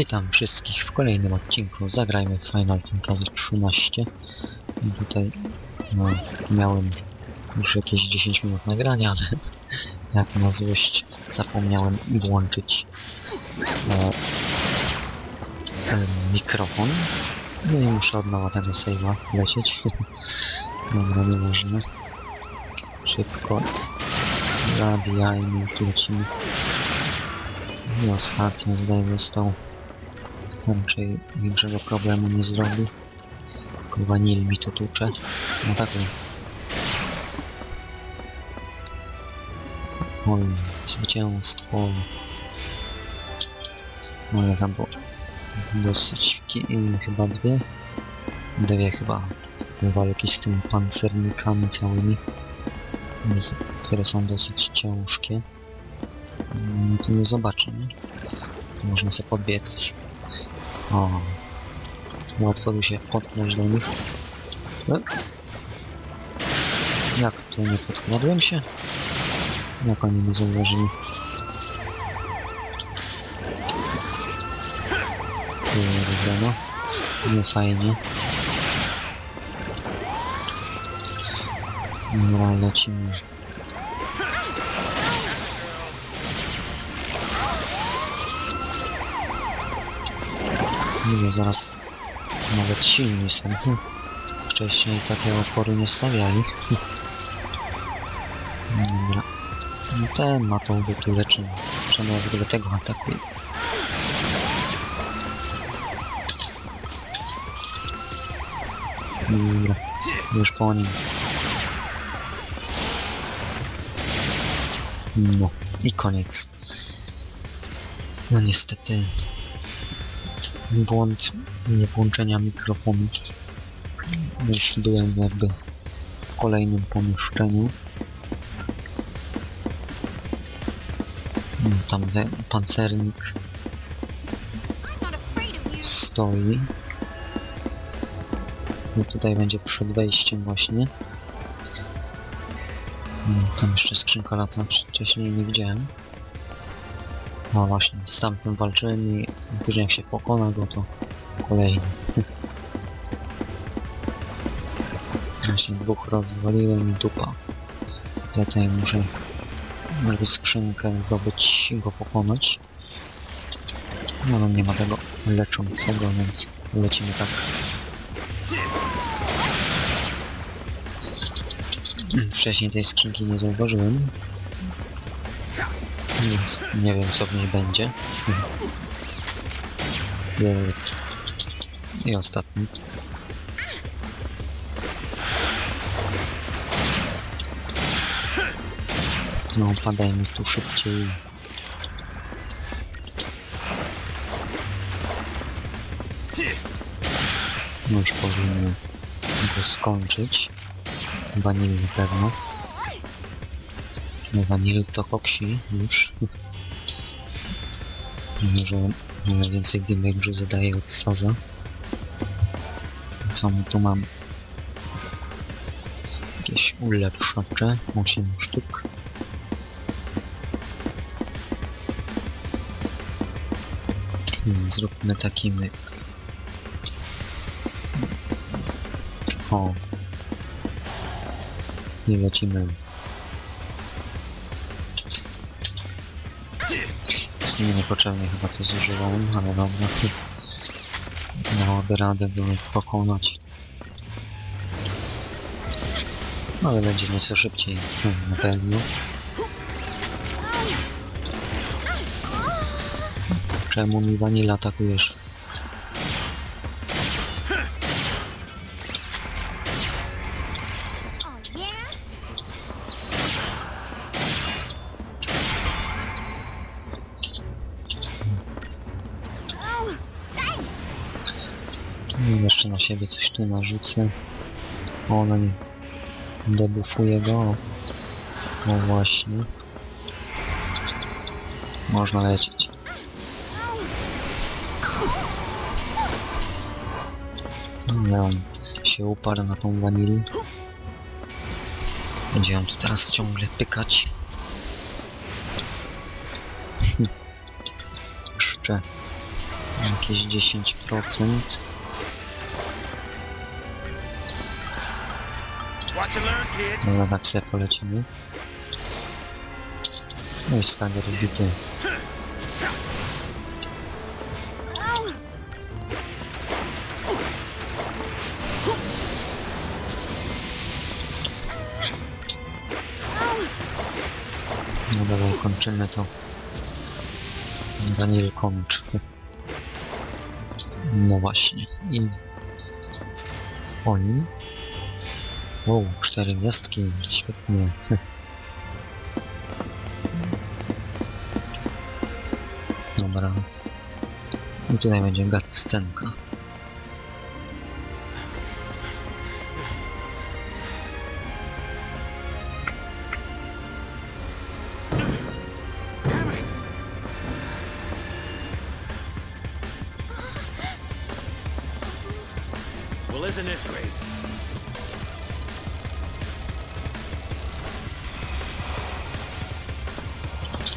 Witam wszystkich w kolejnym odcinku Zagrajmy Final Fantasy XIII. I tutaj no, miałem już jakieś 10 minut nagrania, ale jak na złość zapomniałem włączyć e, e, mikrofon. No i muszę od nowa tego save'a lecieć. Dobra, nieważne. Szybko. Zabijajmy, lecimy. I ostatnio tutaj został raczej większego problemu nie zrobi. Tylko wanil mi to tłucze. No tak. Oj, zwycięstwo. No ale tam było dosyć chyba dwie. Dwie chyba walki z tymi pancernikami całymi. Które są dosyć ciężkie. Mm, To nie zobaczę, nie? Tu można sobie podbiec. O. Łatwo by się potknąć do nich. E? Jak to nie podkładłem się? Jak oni nie zauważyli? Kurde no. Nie fajnie. Dobra, lecimy. Nie, zaraz nawet silni są. Hm. Wcześniej takie opory nie stawiali. Dobra. No ten ma tą tu leczy. Ja w ogóle tego atakuję? Dobra. Już po nim. No. I koniec. No niestety błąd nie włączenia mikrofonu. Już byłem jakby w kolejnym pomieszczeniu. Mm, Tam pancernik stoi. No tutaj będzie przed wejściem właśnie. Mm, Tam jeszcze skrzynka lata, wcześniej nie widziałem. No właśnie, z tamtym walczyłem i później jak się pokona go to kolejny. Właśnie dwóch rozwaliłem i dupa. Tutaj muszę żeby skrzynkę zdobyć i go pokonać. No, no nie ma tego leczącego, więc lecimy tak. Wcześniej tej skrzynki nie zauważyłem. Więc nie wiem co w niej będzie. I ostatni. No padaj mi tu szybciej. No już powinien go skończyć. Vanil na pewno. No vanil to koksi już. Może więcej damage'u zadaje od Saza. Co my tu mam? Jakieś ulepszacze, 8 sztuk. Hmm, Zróbmy taki myk. O. I lecimy. Sumie niepotrzebnie chyba to zużywałem, ale dobra. Dałoby radę go pokonać. Ale będzie nieco szybciej, hmm, na pewno. Czemu mi wanila atakujesz? Jeszcze na siebie coś tu narzucę. O, no nie. Debufuję go. No właśnie. Można lecieć. No, on się uparł na tą wanilę. Będzie ją tu teraz ciągle pykać. Jeszcze Jakieś 10%. Dobra, tak sobie polecimy. No i stager bity. Oh, No dobra, kończymy to. Daniel kończ. No właśnie. I... Oni? Wow, cztery gwiazdki. Świetnie. Dobra. I tutaj będzie gad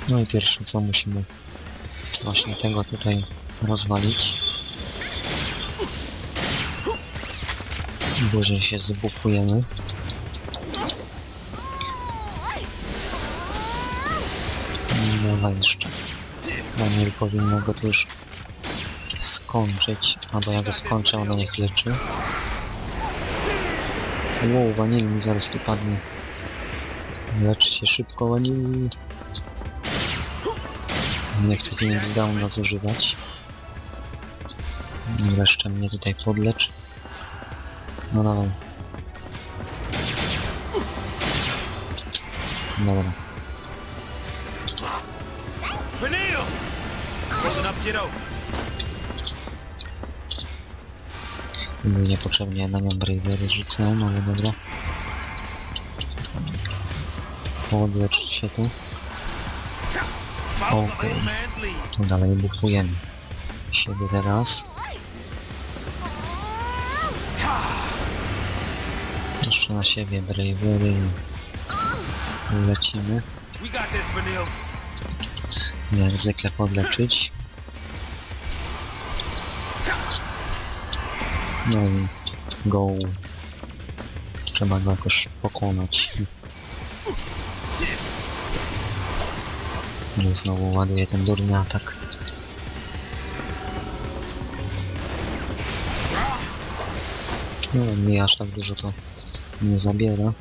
No i pierwsze co musimy właśnie tego tutaj rozwalić. Później się zbukujemy. Dobra jeszcze. Daniel powinno go tu już skończyć. Albo ja go skończę, ona niech leczy. Wow, wanil mi zaraz tu padnie. Lecz się szybko, wanil. Nie chcę Phoenix Downa zużywać. Jeszcze mnie tutaj podlecz. No dawaj. Dobra. Gdyby niepotrzebnie na nią Bravery rzucę, no ale dobra. Podlecz się tu. The Okay. Tu dalej bufujemy. Siebie teraz. Jeszcze na siebie Bravery. Lecimy. Jak zwykle podleczyć. No i go. Trzeba go jakoś pokonać. No znowu ładuje ten durny atak. No mi aż tak dużo to nie zabiera.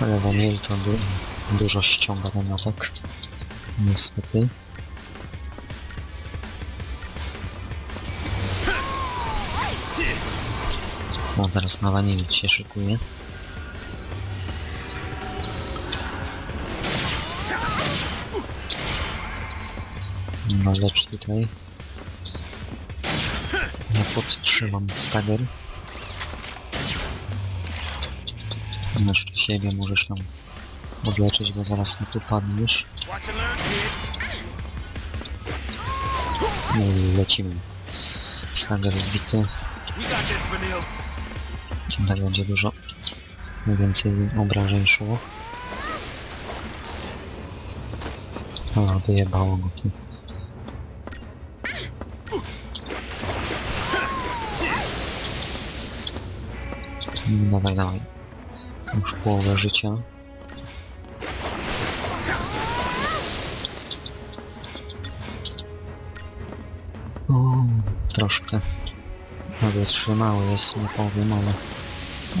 Ale Vanille to du dużo ściąga ten atak. Niestety. No teraz na Vanille się szykuje. No lecz tutaj. Ja podtrzymam stagger. Jeszcze siebie możesz tam odleczyć, bo zaraz mi tu padniesz. No i lecimy. Stagger zbity. Tak będzie dużo więcej obrażeń szło. O, wyjebało go tu. Dawaj, dawaj. Już połowę życia. Troszkę. Nawet trzymały jest, nie powiem, ale...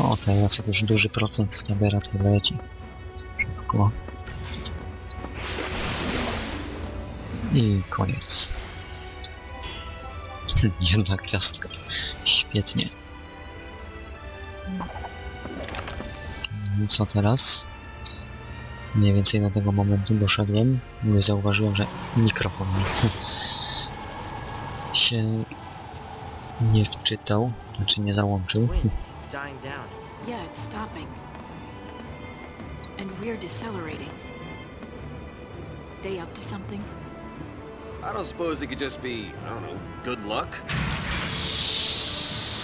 O, teraz jakiś duży procent stabera tu leci. Szybko. I koniec. Jedna gwiazdka. Świetnie. Co teraz? Mniej więcej do tego momentu doszedłem. Nie zauważyłem, że mikrofon mi się nie wczytał, znaczy nie załączył. Wind, it's dying down. Yeah, it's stopping. And we're decelerating. They up to something? I don't suppose it could just be, I don't know, good luck?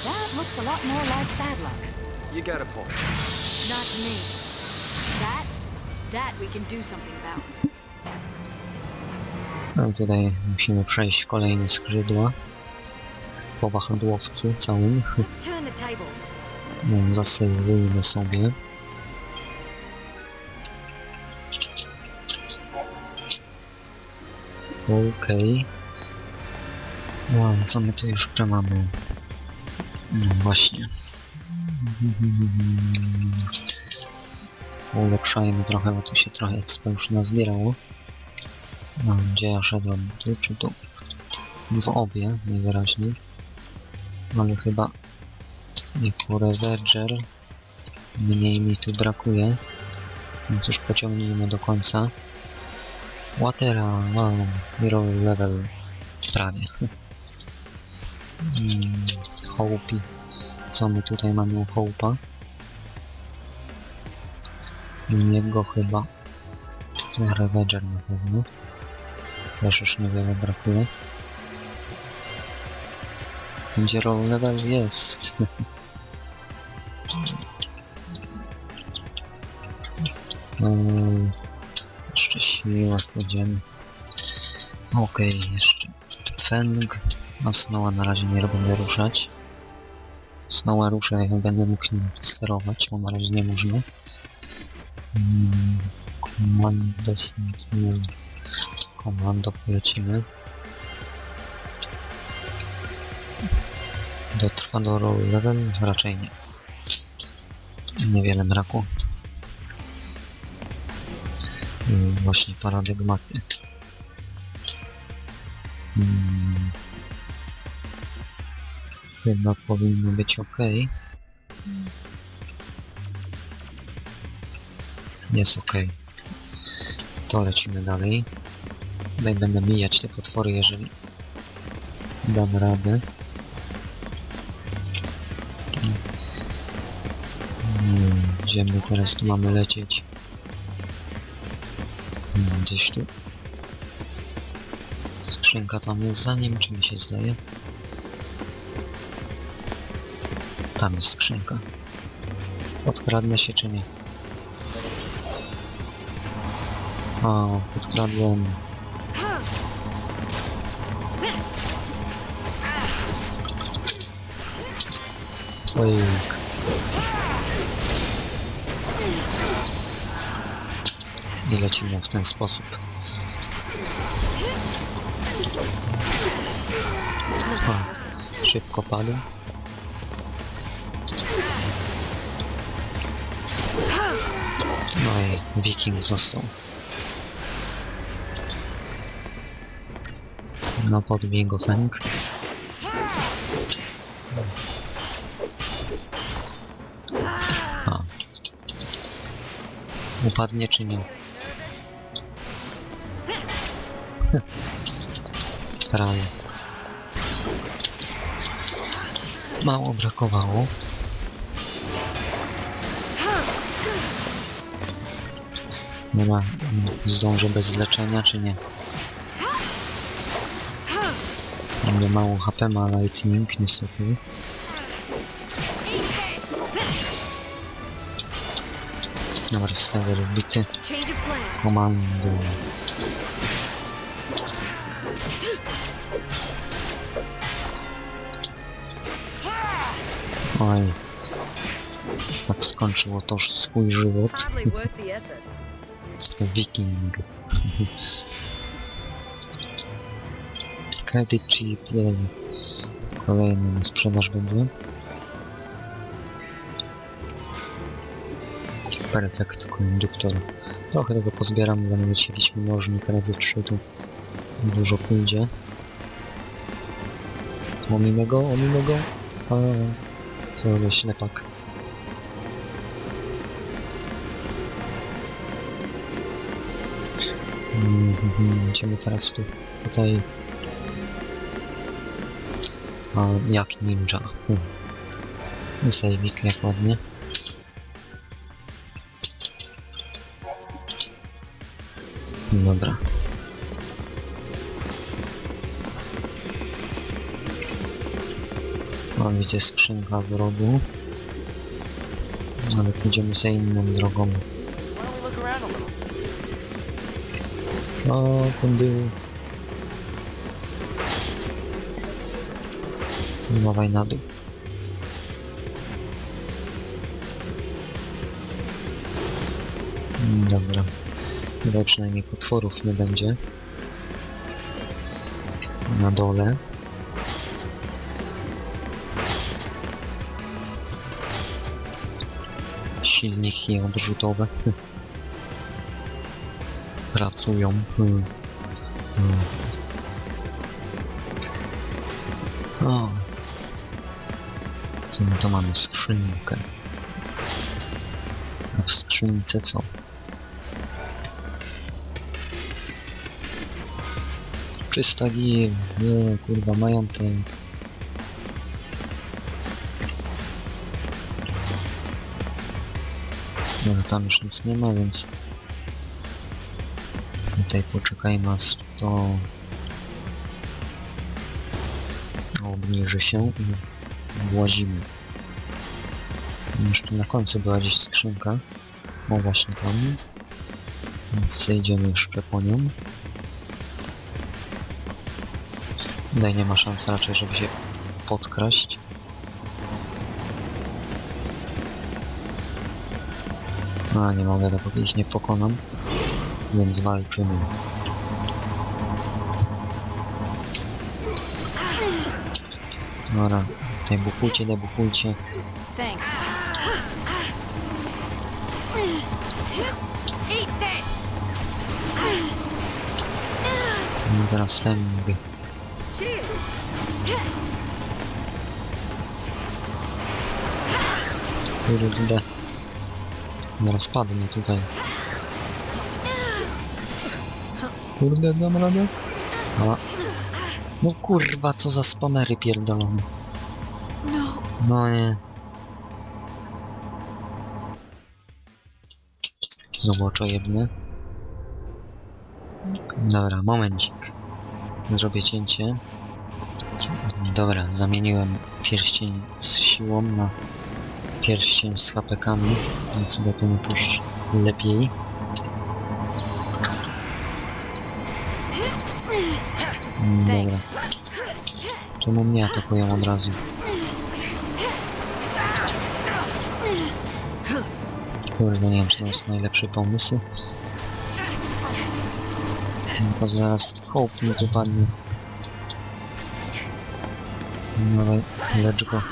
That looks a lot more like bad luck. You got a point. Not to me. That, that we can do something about. No tutaj musimy przejść kolejne skrzydła. Po wahadłowcu całym. Let's turn the tables. No, zasejwujmy sobie. Okej. No, co my tu jeszcze mamy? No właśnie. Ulepszajmy trochę, bo tu się trochę expa już nazbierało. No, gdzie ja szedłem? Tu czy tu? W obie, najwyraźniej. Ale chyba jako Reverger mniej mi tu brakuje. Więc już pociągnijmy do końca. Watera, no, hero level prawie. mm, Hołpi. Co my tutaj mamy u Hołpa? Niego chyba Revenger na pewno. Też już niewiele brakuje. Gdzie roll level jest? Mm, jeszcze siła pójdziemy. Okej, jeszcze Feng. A Snowa na razie nie będę ruszać. Snowa ruszę, jak będę mógł nim sterować, bo na razie nie można. Mm, Komando Sentinel. Komando polecimy. Dotrwa do roll level? Raczej nie. Niewiele braku. Mm, Właśnie paradygmaty. Hmm. Chyba powinno być ok. Jest ok. To lecimy dalej. Tutaj będę mijać te potwory, jeżeli dam radę. Hmm, Gdzie my teraz tu mamy lecieć? Gdzieś tu. Skrzynka tam jest za nim, czy mi się zdaje? Tam jest skrzynka. Podkradnę się czy nie? O, podkradłem. I lecimy w ten sposób. O, szybko padł. No i wiking został. No podbij go Feng. Upadnie czy nie? Prawie. Mało brakowało. Nie ma... Bez leczenia, czy nie? Będzie mało HP ma Lightning, niestety. Dobra, serwer wbity. Komando. Oj. Tak skończyło to swój żywot. Wiking. Credit chip. Kolejny na sprzedaż będzie. Perfekt konduktor. Trochę tego pozbieram, będę mieć jakiś mnożnik razy 3 tu dużo pójdzie. Ominę go, ominę go. A, co za ślepak. Mhm, Idziemy teraz tu, tutaj. A, jak ninja. Hmm. I sejwik jak ładnie. Dobra. O, widzę skrzynka w rogu. Ale pójdziemy za inną drogą. No, o, kundy. Mawaj na dół. Mm, dobra. Chyba przynajmniej potworów nie będzie. Na dole. Silniki odrzutowe. Pracują. Hmm. Hmm. O. Co my to mamy? Skrzynkę. A w skrzynce co? Czysta gil. Nie, kurwa, majątek. Dobra, tam już nic nie ma, więc... Tutaj poczekajmy aż to... Obniży się i włazimy. Jeszcze na końcu była gdzieś skrzynka. O właśnie tam. Więc zejdziemy jeszcze po nią. Tutaj nie ma szans raczej, żeby się podkraść. A, nie mogę, dopóki ich nie pokonam. Więc walczymy. Dobra, debukujcie. Thanks. Eat this! No teraz fęgy. Kurde. Zaraz padnę tutaj. Kurde, dam radę? A. No kurwa, co za spamery pierdolone. No. No nie. Zobacz jedne. Dobra, momencik. Zrobię cięcie. Dobra, zamieniłem pierścień z siłą na pierścień z hapekami, więc sobie to pójść lepiej. Mm, Dobra, czemu mnie atakują od razu? Kurde, nie wiem, czy to jest najlepszy pomysł. Tylko zaraz hołd mi wypadnie. Dawaj, lecz go.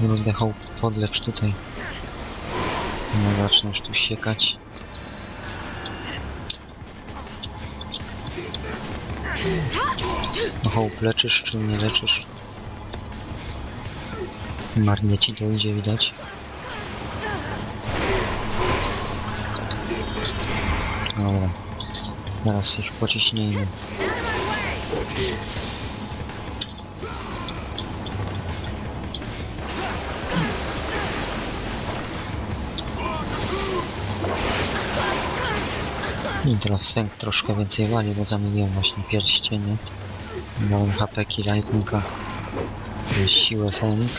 Kurde, hołd, podlecz tutaj. No, zaczniesz tu siekać. No leczysz czy nie leczysz? Marnie ci to idzie widać. Dobra. Teraz ich pociśnijmy. I teraz Svenk troszkę więcej wali, bo zamieniłem właśnie pierścienie. Dałem HP Lightninga. Siłę balance.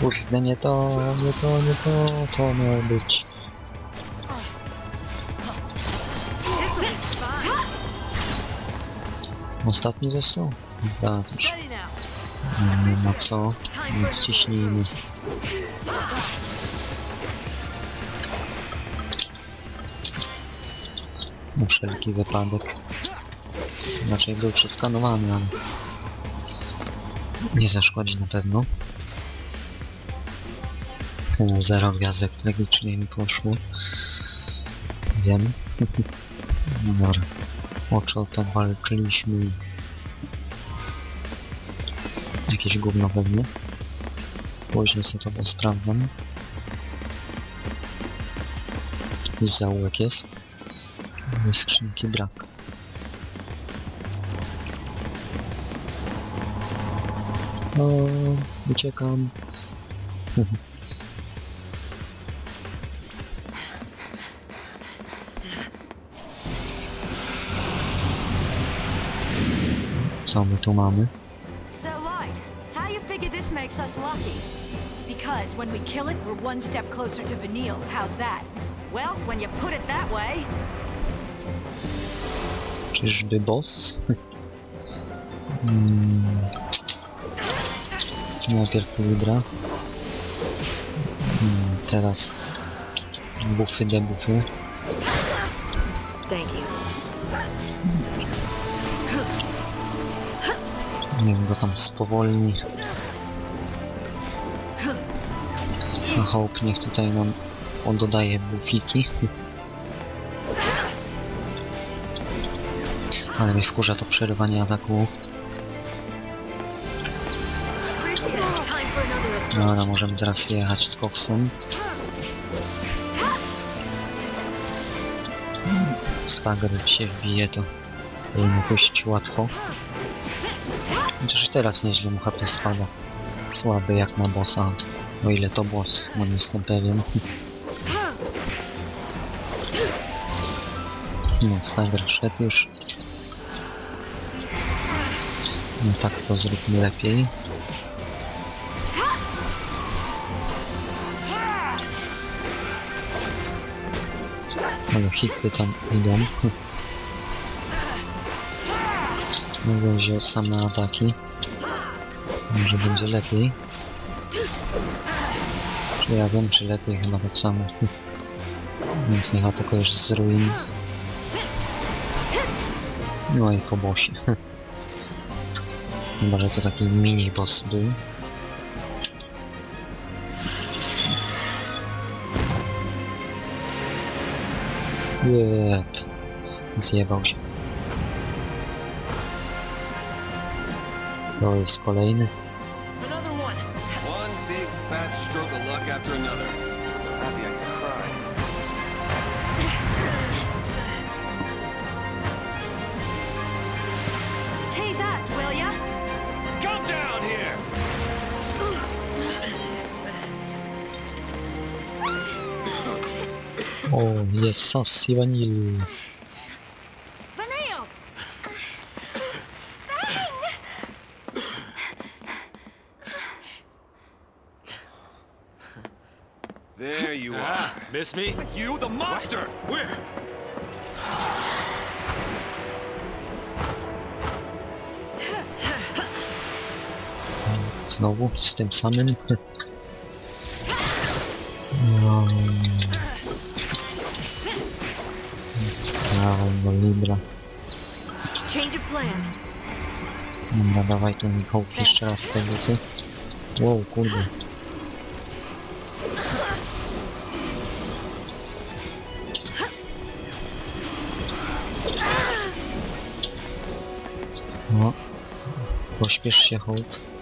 Kurde, nie to, nie to, nie to, to miało być. Ostatni został? Tak, nie ma co, więc ciśnijmy. Na wszelki wypadek. Raczej był przeskanowany, ale nie zaszkodzi na pewno. Ten Zero gwiazdek tragicznie mi poszło. Wiem. No Dobra. O co to walczyliśmy? Jakieś gówno pewnie. Później sobie to sprawdzam. Jakiś zaułek jest. Ale skrzynki brak. O, uciekam. Co my tu mamy? So, Light, how you figure this makes us lucky? Because because when we kill it, we're one step closer to Vanille. How's that? Well, when you put it that way. Czyżby boss? Hmm. Najpierw Libra. Hmm, teraz bufy. Thank you. Niech go tam spowolni. A Hope niech tutaj nam on dodaje bufiki. Ale mnie wkurza to przerywanie ataku. Dobra, możemy teraz jechać z koksem. Stagger się wbije, to powinno pójść łatwo. Chociaż teraz nieźle mu HP spada. Słaby jak na bossa. O ile to boss, no nie jestem pewien. No, Stagger wszedł już. No tak to zróbmy lepiej. Ale hity tam idą. Mogę wziąć same ataki. Może będzie lepiej. Czy ja wiem, czy lepiej? Chyba tak samo. Więc niech atakujesz z ruin. No i po bossie. Chyba, że to taki mini boss był. Jep. Zjebał się. To jest kolejny. Another one. One big fat stroke of luck after another. O, jest sas i vanil. Vanille! There you are. Ah, miss me? You, the monster. Where? Znowu z tym samym. No. Dawaj, no Libra. Dobra, dawaj tu Michał jeszcze raz tego ty. Wow, kurde. No. Pośpiesz się, Hope.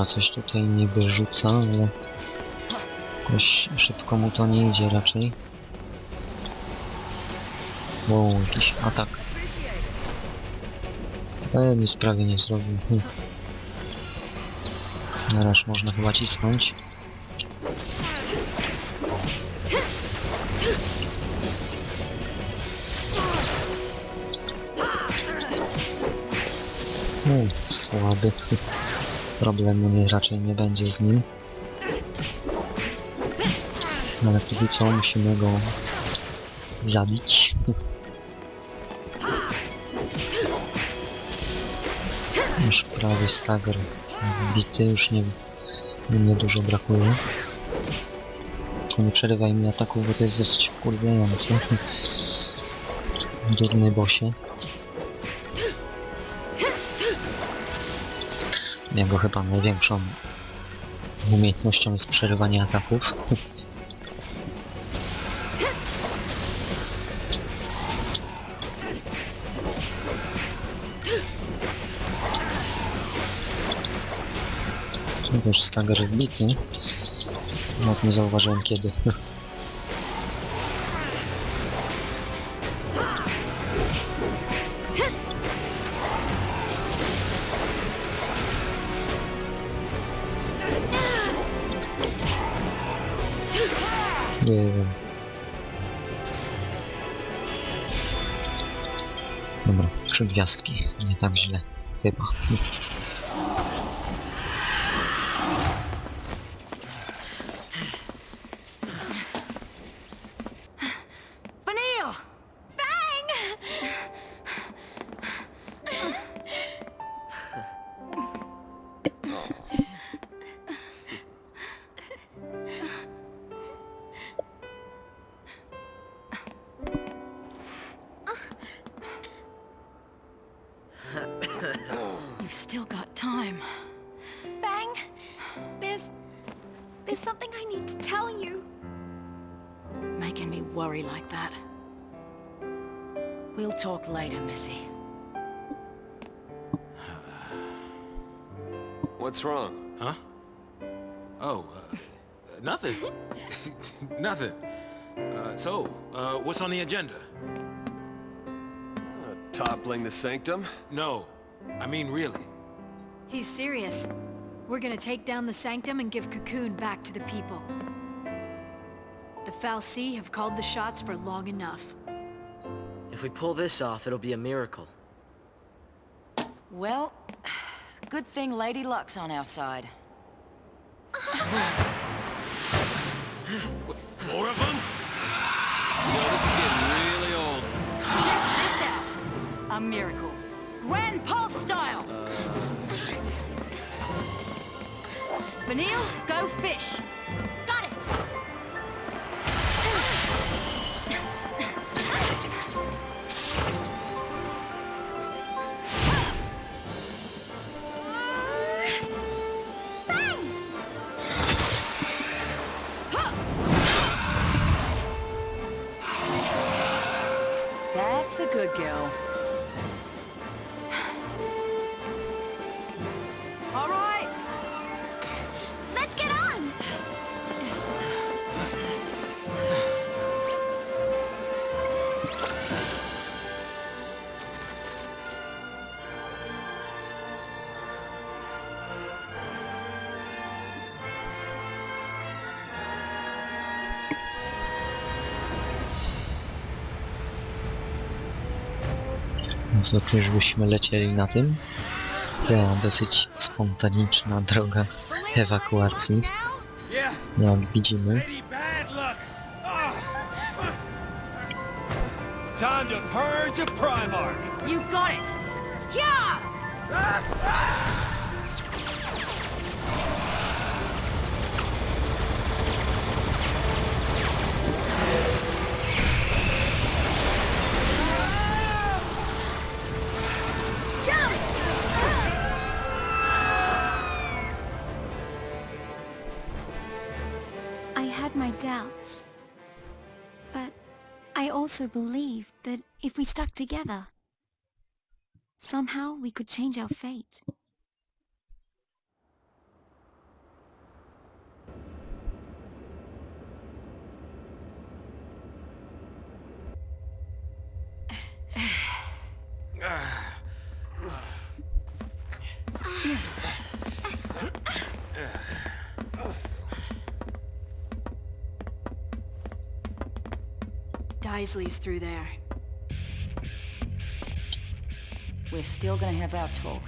Dobra, coś tutaj niby rzuca, ale jakoś szybko mu to nie idzie raczej. Wow, jakiś atak. E, nic prawie nie zrobił. Hm. Teraz można chyba cisnąć. No, słaby. Problemu nie, raczej nie będzie z nim. Ale póki co musimy go zabić. Już prawie stagger bity, już nie, nie dużo brakuje. Nie przerywaj mi ataków, bo to jest dosyć wkurwiające. Durny bosie. Jego chyba największą umiejętnością jest przerywanie ataków. Też stagger bity. Nawet nie zauważyłem kiedy. Gwiazdki. Nie tak źle. Chyba. You've still got time. Fang, there's... There's something I need to tell you. Making me worry like that. We'll talk later, Missy. What's wrong? Huh? Oh, uh, nothing. nothing. Uh, so, uh, what's on the agenda? Uh, toppling the sanctum? No, I mean really. He's serious. We're gonna take down the Sanctum and give Cocoon back to the people. The Fal'Cie have called the shots for long enough. If we pull this off, it'll be a miracle. Well, good thing Lady Luck's on our side. More of them? You know, this is getting really old. Check this out! A miracle. Grand Pulse style! Uh. Vanille, go fish! No co, czyżbyśmy lecieli na tym? To dosyć spontaniczna droga ewakuacji, Yeah. jak widzimy. Time to purge a Primarch. You got it! Yeah! Also believed that if we stuck together, somehow we could change our fate. Daisley's through there. We're still gonna have our talk.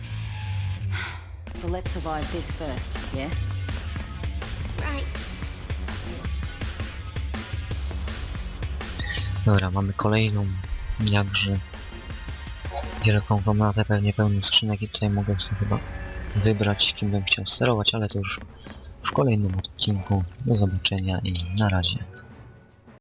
But let's survive this first, yeah? Right. Dobra, mamy kolejną, jakże wielką komnatę, pewnie pełną skrzynek i tutaj mogę sobie chyba wybrać, kim bym chciał sterować, ale to już w kolejnym odcinku. Do zobaczenia i na razie.